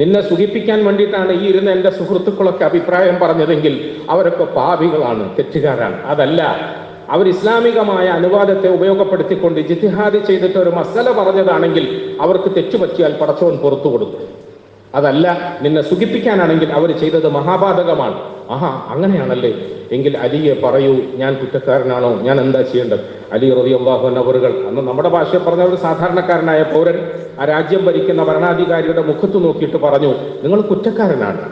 നിന്നെ സുഖിപ്പിക്കാൻ വേണ്ടിയിട്ടാണ് ഈ ഇരുന്ന എന്റെ സുഹൃത്തുക്കളൊക്കെ അഭിപ്രായം പറഞ്ഞതെങ്കിൽ അവരൊക്കെ പാവികളാണ് തെറ്റുകാരാണ്. അതല്ല അവർ ഇസ്ലാമികമായ അനുവാദത്തെ ഉപയോഗപ്പെടുത്തിക്കൊണ്ട് ജിത്തിഹാദ് ചെയ്തിട്ട് ഒരു മസല പറഞ്ഞതാണെങ്കിൽ അവർക്ക് തെറ്റുപറ്റിയാൽ പടച്ചവൻ പുറത്തു കൊടുക്കും. അതല്ല നിന്നെ സുഖിപ്പിക്കാനാണെങ്കിൽ അവർ ചെയ്തത് മഹാബാധകമാണ്. ആഹാ അങ്ങനെയാണല്ലേ? എങ്കിൽ അലിയെ പറയൂ ഞാൻ കുറ്റക്കാരനാണോ? ഞാൻ എന്താ ചെയ്യേണ്ടത്? അലി റബി അവറുകൾ അന്ന് നമ്മുടെ ഭാഷ പറഞ്ഞ ഒരു സാധാരണക്കാരനായ പൗരൻ ആ രാജ്യം ഭരിക്കുന്ന ഭരണാധികാരിയുടെ മുഖത്ത് നോക്കിയിട്ട് പറഞ്ഞു നിങ്ങൾ കുറ്റക്കാരനാണ്.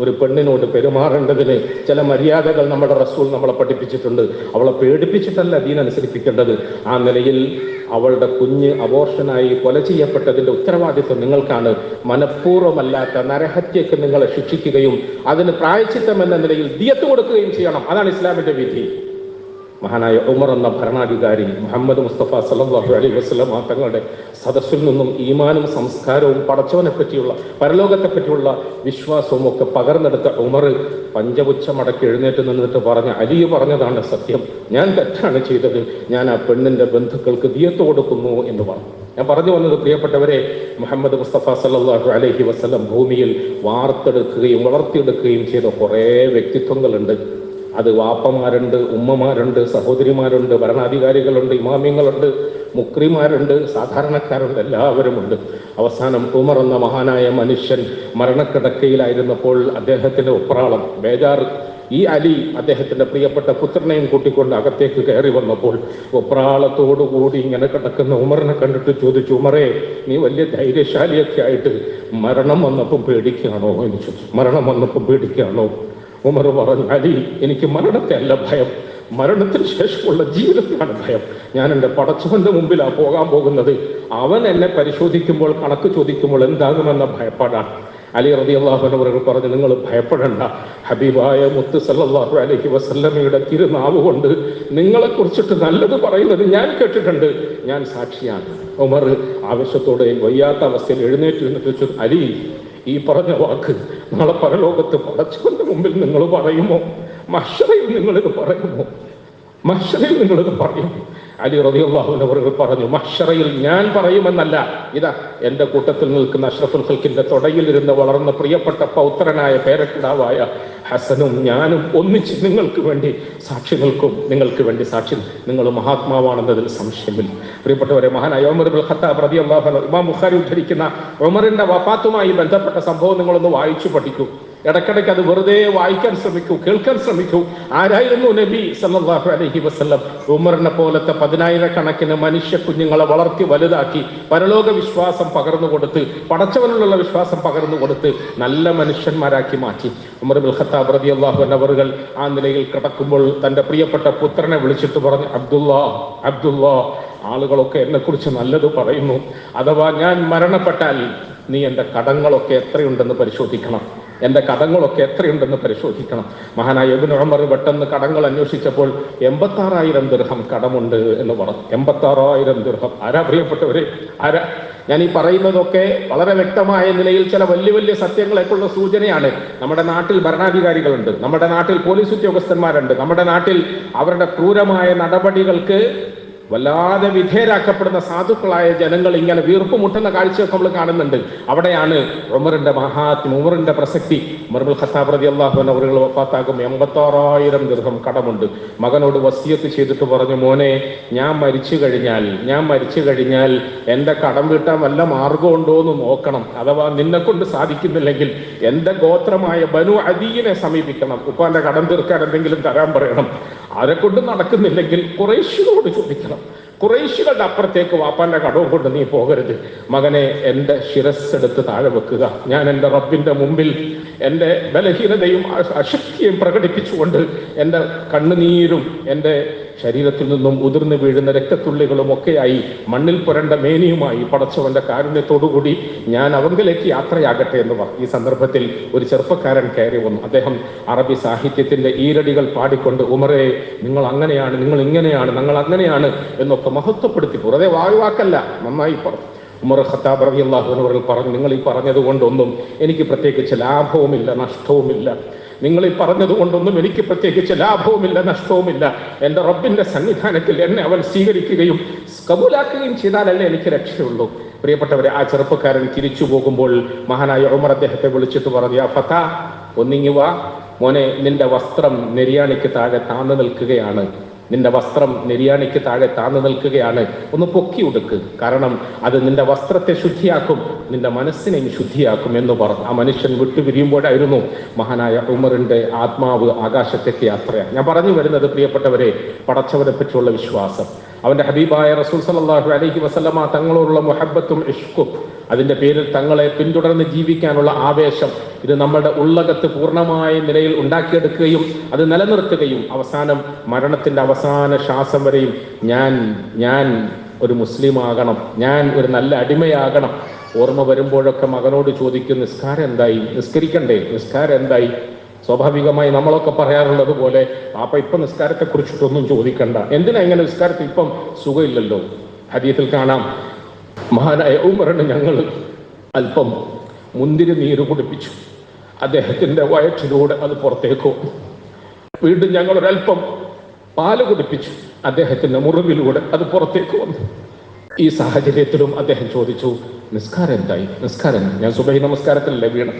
ഒരു പെണ്ണിനോട് പെരുമാറേണ്ടതിന് ചില മര്യാദകൾ നമ്മുടെ റസൂൽ നമ്മളെ പഠിപ്പിച്ചിട്ടുണ്ട്. അവളെ പേടിപ്പിച്ചിട്ടല്ല ദീൻ ദീനനുസരിപ്പിക്കേണ്ടത് ആ നിലയിൽ അവളുടെ കുഞ്ഞ് അബോർഷനായി കൊല ചെയ്യപ്പെട്ടതിന്റെ ഉത്തരവാദിത്വം നിങ്ങൾക്കാണ്. മനഃപൂർവമല്ലാത്ത നരഹത്യക്ക് നിങ്ങളെ ശിക്ഷിക്കുകയും അതിന് പ്രായച്ചിത്തം എന്ന നിലയിൽ ദിയത്ത് കൊടുക്കുകയും ചെയ്യണം. അതാണ് ഇസ്ലാമിന്റെ വിധി. മഹാനായ ഉമർ എന്ന ഭരണാധികാരി മുഹമ്മദ് മുസ്തഫ സല്ലല്ലാഹു അലൈഹി വസല്ലം തങ്ങളുടെ സദസ്സിൽ നിന്നും ഈമാനും സംസ്കാരവും പടച്ചവനെ പറ്റിയുള്ള പരലോകത്തെ പറ്റിയുള്ള വിശ്വാസവും ഒക്കെ പകർന്നെടുത്ത ഉമർ പഞ്ചപുച്ഛമടക്കി എഴുന്നേറ്റ് നിന്നിട്ട് പറഞ്ഞ അലിയ് പറഞ്ഞതാണ് സത്യം. ഞാൻ തെറ്റാണ് ചെയ്തത്. ഞാൻ ആ പെണ്ണിന്റെ ബന്ധുക്കൾക്ക് ദിയത്ത് കൊടുക്കുന്നു എന്ന് പറഞ്ഞു. ഞാൻ പറഞ്ഞു വന്നത് പ്രിയപ്പെട്ടവരെ മുഹമ്മദ് മുസ്തഫ സല്ലാഹു അലഹി വസ്ലം ഭൂമിയിൽ വാർത്തെടുക്കുകയും വളർത്തിയെടുക്കുകയും ചെയ്ത കുറേ വ്യക്തിത്വങ്ങളുണ്ട്. അത് വാപ്പമാരുണ്ട് ഉമ്മമാരുണ്ട് സഹോദരിമാരുണ്ട് ഭരണാധികാരികളുണ്ട് ഇമാമ്യങ്ങളുണ്ട് മുക്രിമാരുണ്ട് സാധാരണക്കാരുണ്ട് എല്ലാവരുമുണ്ട്. അവസാനം ഉമർ എന്ന മഹാനായ മനുഷ്യൻ മരണക്കിടക്കയിലായിരുന്നപ്പോൾ അദ്ദേഹത്തിന്റെ ഒപ്രാളം ബേജാറ് ഈ അലി അദ്ദേഹത്തിന്റെ പ്രിയപ്പെട്ട പുത്രനെയും കൂട്ടിക്കൊണ്ട് അകത്തേക്ക് കയറി വന്നപ്പോൾ ഒപ്രാളത്തോടുകൂടി ഇങ്ങനെ കിടക്കുന്ന ഉമറിനെ കണ്ടിട്ട് ചോദിച്ചു ഉമറെ നീ വലിയ ധൈര്യശാലിയൊക്കെ ആയിട്ട് മരണം വന്നപ്പോൾ പേടിക്കുകയാണോ? എന്ന് ചോദിച്ചു. മരണം വന്നപ്പോൾ പേടിക്കുകയാണോ? ഉമർ പറഞ്ഞു അലി എനിക്ക് മരണത്തെ അല്ല ഭയം. മരണത്തിന് ശേഷമുള്ള ജീവിതത്തിലാണ് ഭയം. ഞാൻ എന്റെ പടച്ചവന്റെ മുമ്പിലാണ് പോകാൻ പോകുന്നത്. അവൻ എന്നെ പരിശോധിക്കുമ്പോൾ കണക്ക് ചോദിക്കുമ്പോൾ എന്താകുമെന്ന ഭയപ്പാടാണ്. അലി റബി അള്ളാഹു അവർ പറഞ്ഞു നിങ്ങൾ ഭയപ്പെടണ്ട. ഹബീബായ മുത്ത് സല്ലാഹു അലഹി വസല്ലമയുടെ തിരുനാവ് കൊണ്ട് നിങ്ങളെ കുറിച്ചിട്ട് നല്ലത് പറയുന്നത് ഞാൻ കേട്ടിട്ടുണ്ട്. ഞാൻ സാക്ഷിയാണ്. ഉമർ ആവശ്യത്തോടെ വയ്യാത്ത അവസ്ഥയിൽ എഴുന്നേറ്റ് ചോദിച്ചു അലി ഈ പറഞ്ഞ വാക്ക് നാളെ പരലോകത്ത് പടച്ചവന്റെ മുമ്പിൽ നിങ്ങൾ പറയുമോ? മഷറയിൽ നിങ്ങളിത് പറയുമോ? മഷറയിൽ നിങ്ങളത് പറയും. അലി റബിയുള്ള പറഞ്ഞു മഷറയിൽ ഞാൻ പറയുമെന്നല്ല. ഇതാ എന്റെ കൂട്ടത്തിൽ നിൽക്കുന്ന അഷ്റഫുൽ ഹൽക്കിന്റെ തുടയിൽ ഇരുന്ന് വളർന്ന പ്രിയപ്പെട്ട പൗത്രനായ പേരക്കിടാവായ ഹസനും ഞാനും ഒന്നിച്ച് നിങ്ങൾക്ക് വേണ്ടി സാക്ഷി നിൽക്കും നിങ്ങൾക്ക് വേണ്ടി സാക്ഷി നിങ്ങൾ മഹാത്മാവാണെന്നതിൽ സംശയമില്ല. പ്രിയപ്പെട്ടവരെ മഹാനായ ബിൻ ഖത്താബ് റളിയല്ലാഹു ഇമാം ഉദ്ധരിക്കുന്ന ഉമറിന്റെ വഫാത്തുമായി ബന്ധപ്പെട്ട സംഭവം നിങ്ങളൊന്ന് വായിച്ചു പഠിക്കൂ. ഇടയ്ക്കിടയ്ക്ക് അത് വെറുതെ വായിക്കാൻ ശ്രമിക്കൂ കേൾക്കാൻ ശ്രമിക്കൂ. ആരായിരുന്നു നബി സല്ലാഹു അലഹി വസ്ലം ഉമറിനെ പോലത്തെ പതിനായിരക്കണക്കിന് മനുഷ്യ കുഞ്ഞുങ്ങളെ വളർത്തി വലുതാക്കി പരലോക വിശ്വാസം പകർന്നു കൊടുത്ത് പടച്ചവനിലുള്ള വിശ്വാസം പകർന്നു കൊടുത്ത് നല്ല മനുഷ്യന്മാരാക്കി മാറ്റി. ഉമർ ബിൽ ഖത്താബ് റളിയല്ലാഹു അള്ളാഹു അവറുകൾ ആ നിലയിൽ കിടക്കുമ്പോൾ തന്റെ പ്രിയപ്പെട്ട പുത്രനെ വിളിച്ചിട്ട് പറഞ്ഞു അബ്ദുല്ലാ അബ്ദുല്ലാ ആളുകളൊക്കെ എന്നെ കുറിച്ച് നല്ലത് പറയുന്നു. അഥവാ ഞാൻ മരണപ്പെട്ടാൽ നീ എന്റെ കടങ്ങളൊക്കെ എത്രയുണ്ടെന്ന് പരിശോധിക്കണം. എന്റെ കടങ്ങളൊക്കെ എത്രയുണ്ടെന്ന് പരിശോധിക്കണം. മഹാനായ എബിൻ ഉമർ പെട്ടെന്ന് കടങ്ങൾ അന്വേഷിച്ചപ്പോൾ എൺപത്താറായിരം ദീർഘം കടമുണ്ട് എന്ന് പറഞ്ഞു. എൺപത്താറായിരം ദീർഘം ആരാ പ്രിയപ്പെട്ടവരെ? ആരാ? ഞാൻ ഈ പറയുന്നതൊക്കെ വളരെ വ്യക്തമായ നിലയിൽ ചില വലിയ വലിയ സത്യങ്ങളെക്കുള്ള സൂചനയാണ്. നമ്മുടെ നാട്ടിൽ ഭരണാധികാരികളുണ്ട്. നമ്മുടെ നാട്ടിൽ പോലീസ് ഉദ്യോഗസ്ഥന്മാരുണ്ട്. നമ്മുടെ നാട്ടിൽ അവരുടെ ക്രൂരമായ നടപടികൾക്ക് വല്ലാതെ വിധേയരാക്കപ്പെടുന്ന സാധുക്കളായ ജനങ്ങൾ ഇങ്ങനെ വീർപ്പ് മുട്ടുന്ന കാഴ്ചയൊക്കെ നമ്മൾ കാണുന്നുണ്ട്. അവിടെയാണ് ഉമറിന്റെ മഹാത്മ ഉമറിന്റെ പ്രസക്തി. ഉമർബുൽ ഖത്താബ് റതി അള്ളാഹു അവരുകൾ വഫാത്താകും എൺപത്താറായിരം ദീർഘം കടമുണ്ട്. മകനോട് വസിയത്ത് ചെയ്തിട്ട് പറഞ്ഞു മോനെ ഞാൻ മരിച്ചു കഴിഞ്ഞാൽ ഞാൻ മരിച്ചു കഴിഞ്ഞാൽ എന്റെ കടം വീട്ടാൻ വല്ല മാർഗമുണ്ടോ എന്ന് നോക്കണം. അഥവാ നിന്നെ കൊണ്ട് സാധിക്കുന്നില്ലെങ്കിൽ എന്റെ ഗോത്രമായ ബനു അദീനെ സമീപിക്കണം. ഉപ്പാന്റെ കടം തീർക്കാൻ എന്തെങ്കിലും തരാൻ പറയണം. അവരെ കൊണ്ട് നടക്കുന്നില്ലെങ്കിൽ കുറേശ്ശിനോട് ചോദിക്കണം. കുറേശ്ശികളുടെ അപ്പുറത്തേക്ക് വാപ്പാന്റെ കടവും കൊണ്ട് നീ പോകരുത്. മകനെ എന്റെ ശിരസ്സെടുത്ത് താഴെ വെക്കുക. ഞാൻ എന്റെ റബ്ബിന്റെ മുമ്പിൽ എന്റെ ബലഹീനതയും അശക്തിയും പ്രകടിപ്പിച്ചുകൊണ്ട് എന്റെ കണ്ണുനീരും എന്റെ ശരീരത്തിൽ നിന്നും ഉതിർന്നു വീഴുന്ന രക്തത്തുള്ളികളും ഒക്കെയായി മണ്ണിൽ പുരണ്ട മേനിയുമായി പടച്ചവന്റെ കാരുണ്യത്തോടുകൂടി ഞാൻ അവങ്കിലേക്ക് യാത്രയാകട്ടെ എന്ന് പറഞ്ഞു. ഈ സന്ദർഭത്തിൽ ഒരു ചെറുപ്പക്കാരൻ കയറി വന്നു. അദ്ദേഹം അറബി സാഹിത്യത്തിന്റെ ഈരടികൾ പാടിക്കൊണ്ട് ഉമറെ നിങ്ങൾ അങ്ങനെയാണ് നിങ്ങൾ ഇങ്ങനെയാണ് നിങ്ങൾ അങ്ങനെയാണ് എന്നൊക്കെ മഹത്വപ്പെടുത്തി വെറുതെ വായുവാക്കല്ല നന്നായി പറഞ്ഞു. ഉമർ ഖത്താബ് റബി അള്ളാഹുവിനവർ പറഞ്ഞു നിങ്ങൾ ഈ പറഞ്ഞത് കൊണ്ടൊന്നും എനിക്ക് പ്രത്യേകിച്ച് ലാഭവുമില്ല നഷ്ടവുമില്ല. നിങ്ങൾ ഈ പറഞ്ഞത് കൊണ്ടൊന്നും എനിക്ക് പ്രത്യേകിച്ച് ലാഭവുമില്ല നഷ്ടവുമില്ല. എന്റെ റബ്ബിന്റെ സന്നിധാനത്തിൽ എന്നെ അവൻ സ്വീകരിക്കുകയും കബൂലാക്കുകയും ചെയ്താലല്ലേ എനിക്ക് രക്ഷയുള്ളൂ. പ്രിയപ്പെട്ടവരെ ആ ചെറുപ്പക്കാരൻ തിരിച്ചു പോകുമ്പോൾ മഹാനായ ഉമർ അദ്ദേഹത്തെ വിളിച്ചിട്ട് പറഞ്ഞു ആ ഫത്താ ഒന്നിങ്ങി മോനെ നിന്റെ വസ്ത്രം നെരിയാണിക്ക് താഴെ താന്നു നിൽക്കുകയാണ്. നിന്റെ വസ്ത്രം നിര്യാണിക്ക് താഴെ താന്നു നിൽക്കുകയാണ്. ഒന്ന് പൊക്കി ഉടുക്ക്. കാരണം അത് നിന്റെ വസ്ത്രത്തെ ശുദ്ധിയാക്കും നിന്റെ മനസ്സിനെയും ശുദ്ധിയാക്കും എന്ന് പറഞ്ഞു. ആ മനുഷ്യൻ വിട്ടുപിരിയുമ്പോഴായിരുന്നു മഹാനായ ഉമറിന്റെ ആത്മാവ് ആകാശത്തേക്ക് യാത്രയാണ് ഞാൻ പറഞ്ഞു വരുന്നത് പ്രിയപ്പെട്ടവരെ പടച്ചവരെ പറ്റിയുള്ള വിശ്വാസം. അവന്റെ ഹബീബായ റസൂൽ സല്ലല്ലാഹു അലൈഹി വസല്ലമ തങ്ങളോടുള്ള മുഹബത്തും ഇഷ്കും. അതിന്റെ പേരിൽ തങ്ങളെ പിന്തുടർന്ന് ജീവിക്കാനുള്ള ആവേശം ഇത് നമ്മുടെ ഉള്ളകത്ത് പൂർണമായ നിലയിൽ ഉണ്ടാക്കിയെടുക്കുകയും അത് നിലനിർത്തുകയും അവസാനം മരണത്തിന്റെ അവസാന ശ്വാസം വരെയും ഞാൻ ഞാൻ ഒരു മുസ്ലിം ആകണം ഞാൻ ഒരു നല്ല അടിമയാകണം. ഓർമ്മ വരുമ്പോഴൊക്കെ മകനോട് ചോദിക്കും നിസ്കാരം എന്തായി? നിസ്കരിക്കണ്ടേ? നിസ്കാരം എന്തായി? സ്വാഭാവികമായി നമ്മളൊക്കെ പറയാറുള്ളത് പോലെ പാപ്പ ഇപ്പൊ നിസ്കാരത്തെ കുറിച്ചിട്ടൊന്നും ചോദിക്കണ്ട. എന്തിനാ ഇങ്ങനെ നിസ്കാരത്തിൽ ഇപ്പം സുഖമില്ലല്ലോ? ഹദീത്തിൽ കാണാം മഹാനായ ഉമറിന് ഞങ്ങൾ അല്പം മുന്തിരി നീര് കുടിപ്പിച്ചു. അദ്ദേഹത്തിന്റെ വയറ്റിലൂടെ അത് പുറത്തേക്ക്. വീണ്ടും ഞങ്ങൾ ഒരല്പം പാൽ കുടിപ്പിച്ചു. അദ്ദേഹത്തിന്റെ മുറിവിലൂടെ അത് പുറത്തേക്ക് വന്നു. ഈ സാഹചര്യത്തിലും അദ്ദേഹം ചോദിച്ചു നിസ്കാരം എന്തായി? നിസ്കാരം? ഞാൻ സുബൈ നമസ്കാരത്തിലല്ലേ വീണ്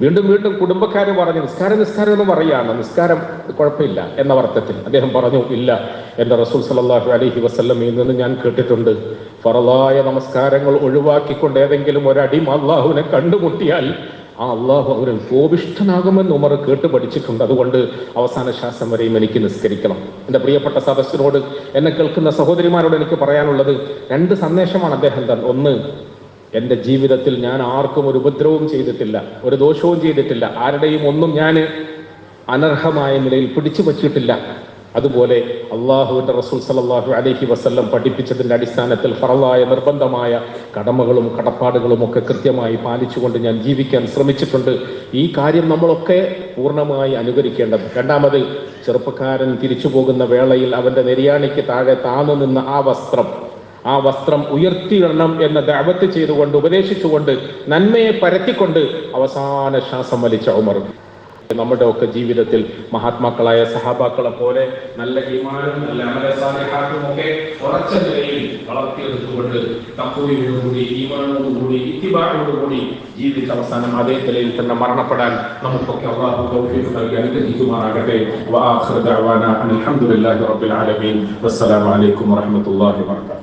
വീണ്ടും വീണ്ടും കുടുംബക്കാർ പറഞ്ഞു നിസ്കാരം നിസ്കാരം എന്ന് പറയാണ്. നിസ്കാരം കുഴപ്പമില്ല. എന്ന അർത്ഥത്തിൽ അദ്ദേഹം പറഞ്ഞു ഇല്ല. എന്റെ റസൂൽ സല്ലല്ലാഹു അലൈഹി വസല്ലമയിൽ നിന്ന് ഞാൻ കേട്ടിട്ടുണ്ട്. ഫറലായ നമസ്കാരങ്ങൾ ഒഴിവാക്കിക്കൊണ്ട് ഏതെങ്കിലും ഒരടിമ അള്ളാഹുവിനെ കണ്ടുമുട്ടിയാൽ ആ അള്ളാഹു അവരിൽ കോപിഷ്ഠനാകുമെന്ന് ഉമർ കേട്ട് പഠിച്ചിട്ടുണ്ട്. അതുകൊണ്ട് അവസാന ശ്വാസം വരെയും എനിക്ക് നിസ്കരിക്കണം. എന്റെ പ്രിയപ്പെട്ട സദസ്സിനോട് എന്നെ കേൾക്കുന്ന സഹോദരിമാരോട് എനിക്ക് പറയാനുള്ളത് രണ്ട് സന്ദേശമാണ് അദ്ദേഹം തന്നെ. ഒന്ന് എന്റെ ജീവിതത്തിൽ ഞാൻ ആർക്കും ഒരു ഉപദ്രവവും ചെയ്തിട്ടില്ല ഒരു ദോഷവും ചെയ്തിട്ടില്ല ആരുടെയും ഒന്നും ഞാൻ അനർഹമായ നിലയിൽ പിടിച്ചു വച്ചിട്ടില്ല. അതുപോലെ അള്ളാഹുവിന്റെ റസൂൽ സല്ലല്ലാഹു അലഹി വസ്ല്ലം പഠിപ്പിച്ചതിന്റെ അടിസ്ഥാനത്തിൽ ഫറവായ നിർബന്ധമായ കടമകളും കടപ്പാടുകളും ഒക്കെ കൃത്യമായി പാലിച്ചുകൊണ്ട് ഞാൻ ജീവിക്കാൻ ശ്രമിച്ചിട്ടുണ്ട്. ഈ കാര്യം നമ്മളൊക്കെ പൂർണമായി അനുകരിക്കേണ്ടത്. രണ്ടാമത് ചെറുപ്പക്കാരൻ തിരിച്ചു പോകുന്ന വേളയിൽ അവന്റെ നെരിയാണിക്ക് താഴെ താന്നു നിന്ന ആ വസ്ത്രം. ആ വസ്ത്രം ഉയർത്തിയിടണം എന്ന ദാവത്ത് ചെയ്തുകൊണ്ട് ഉപദേശിച്ചുകൊണ്ട് നന്മയെ പരത്തിക്കൊണ്ട് അവസാന ശ്വാസം വലിച്ച ഉമർ. നമ്മുടെ ഒക്കെ ജീവിതത്തിൽ മഹാത്മാക്കളായ സഹാബാക്കളെ പോലെ നല്ല ഈമാനും നല്ല അമലസാലിഹാത്തും ഒക്കെ അവസാനം അതേ നിലയിൽ തന്നെ മരണപ്പെടാൻ നമുക്കൊക്കെ അനുഗ്രഹിക്കുമാറാകട്ടെ. ദഅവാന അലൈക്കും വറഹ്മത്തുള്ളാഹി വബറകാതുഹു.